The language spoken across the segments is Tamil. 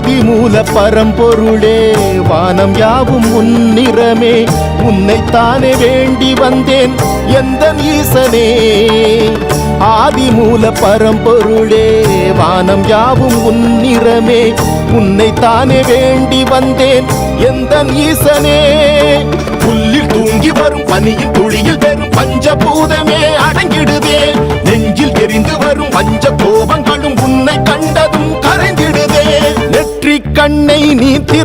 ஆதிமூல பரம்பொருளே வானம் யாவும் உன்னிறமே உன்னைத்தானே வேண்டி வந்தேன் எந்த ஈசனே ஆதிமூல பரம்பொருளே வானம் யாவும் உன்னிறமே உன்னைத்தானே வேண்டி வந்தேன் எந்த ஈசனே புல்லில் தூங்கி வரும் பனியில் துளியில் பெரும் பஞ்சபூதமே அடங்கிடுதே.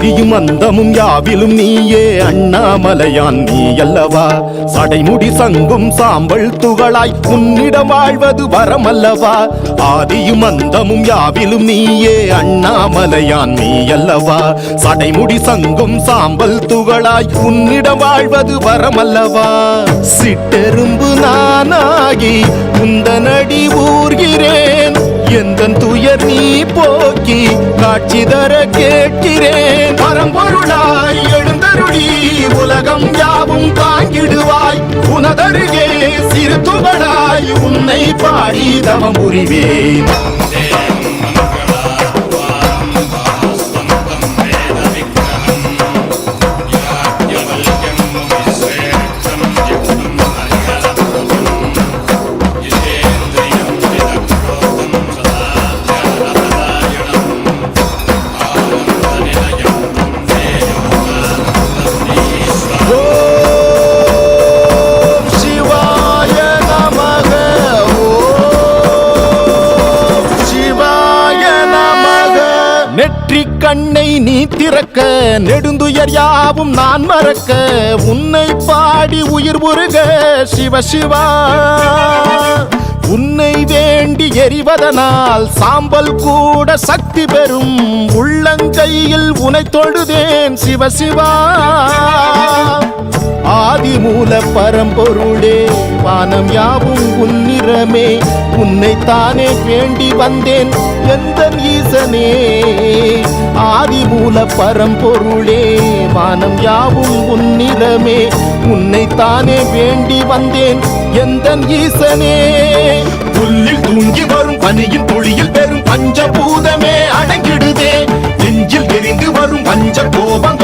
ஆதியும் அந்தமும் யாவிலும் நீயே அண்ணாமலையான் நீ அல்லவா? சடைமுடி சங்கும் சாம்பல் துகளாய் உன்னிடம் வாழ்வது வரமல்லவா? ஆதியும் அந்தமும் யாவிலும் நீயே அண்ணாமலையான் நீ அல்லவா? சடைமுடி சங்கும் சாம்பல் துகளாய் உன்னிடம் வாழ்வது வரமல்லவா? சிட்டெரும்பு நானாகி உந்தனடி ஊர்கிறேன். எந்த துயர் நீ போக்கி காட்சி தர கேட்கிறேன். பரம்பொருளாய் எழுந்தருளி உலகம் யாவும் தாங்கிடுவாய். உனதருகே சிறு துகளாய் உன்னை பாடி தவம் புரிவேன் நெற்றி கண்ணை நீ திறக்க நெடுந்துயர் யாவும் நான் மறக்க உன்னை பாடி உயிர் முருக சிவ சிவா. உன்னை வேண்டி எரிவதனால் சாம்பல் கூட சக்தி பெறும் உள்ளங்கையில் உனை தொழுதேன் சிவ. சிவா ஆதிமூல பரம்பொருளே வானம் யாவும் உன்னிறமே உன்னைத்தானே வேண்டி வந்தேன் எந்த ஈசனே. ஆதிமூல பரம்பொருளே வானம் யாவும் உன்னிறமே உன்னைத்தானே வேண்டி வந்தேன் எந்த ஈசனே. புல்லில் தூங்கி வரும் பனியின் துளியில் பெரும் பஞ்சபூதமே அடங்கிடுதே. நெஞ்சில் எரிந்து வரும் பஞ்ச கோபம்